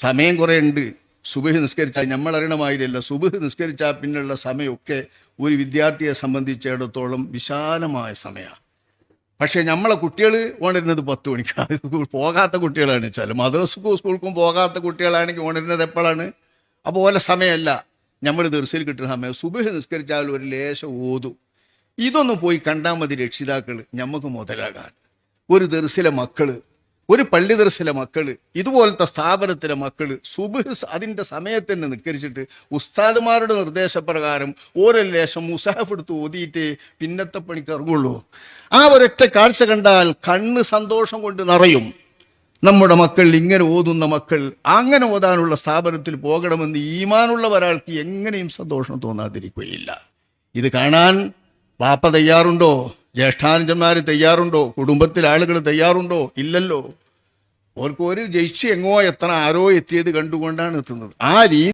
സമയം കുറേ ഉണ്ട്. സുബഹ് നിസ്കരിച്ചാൽ നമ്മളറിയണമായില്ല സുബഹ് നിസ്കരിച്ചാൽ പിന്നുള്ള സമയമൊക്കെ ഒരു വിദ്യാർത്ഥിയെ സംബന്ധിച്ചിടത്തോളം വിശാലമായ സമയമാണ്. പക്ഷേ നമ്മളെ കുട്ടികൾ ഉണരുന്നത് പത്ത് മണിക്കാണ് പോകാത്ത കുട്ടികളാണ് വെച്ചാൽ മദ്രസക്കും സ്കൂൾക്കും പോകാത്ത കുട്ടികളാണെങ്കിൽ ഉണരുന്നത് എപ്പോഴാണ്? അപ്പോൾ ഓല സമയമല്ല. നമ്മൾ ദർശയിൽ കിട്ടുന്ന സമയം. സുബഹ് നിസ്കരിച്ചാൽ ഒരു ലേശം ഓതും. ഇതൊന്നും പോയി കണ്ടാൽ മതി രക്ഷിതാക്കൾ നമുക്ക് മുതലാകാൻ. ഒരു ദർശിലെ മക്കൾ ഒരു പള്ളി ദർശിലെ മക്കൾ ഇതുപോലത്തെ സ്ഥാപനത്തിലെ മക്കൾ സുബ് അതിന്റെ സമയത്ത് തന്നെ നിക്കരിച്ചിട്ട് ഉസ്താദ്മാരുടെ നിർദ്ദേശപ്രകാരം ഓരോ ലേശം മുസാഫ് എടുത്ത് ഓതിയിട്ട് പിന്നത്തെ പണിക്ക് ഇറങ്ങുള്ളൂ. ആ ഒരൊറ്റ കാഴ്ച കണ്ടാൽ കണ്ണ് സന്തോഷം കൊണ്ട് നിറയും. നമ്മുടെ മക്കൾ ഇങ്ങനെ ഓതുന്ന മക്കൾ അങ്ങനെ ഓതാനുള്ള സ്ഥാപനത്തിൽ പോകണമെന്ന് ഈമാനുള്ള ഒരാൾക്ക് എങ്ങനെയും സന്തോഷം തോന്നാതിരിക്കുകയില്ല. ഇത് കാണാൻ പാപ്പ തയ്യാറുണ്ടോ? ജ്യേഷ്ഠാനുജന്മാർ തയ്യാറുണ്ടോ? കുടുംബത്തിലെ ആളുകൾ തയ്യാറുണ്ടോ? ഇല്ലല്ലോ. അവർക്ക് ഒരു ജയിച്ച് എങ്ങോ എത്ര ആരോ എത്തിയത് കണ്ടുകൊണ്ടാണ് എത്തുന്നത്. ആ രീതി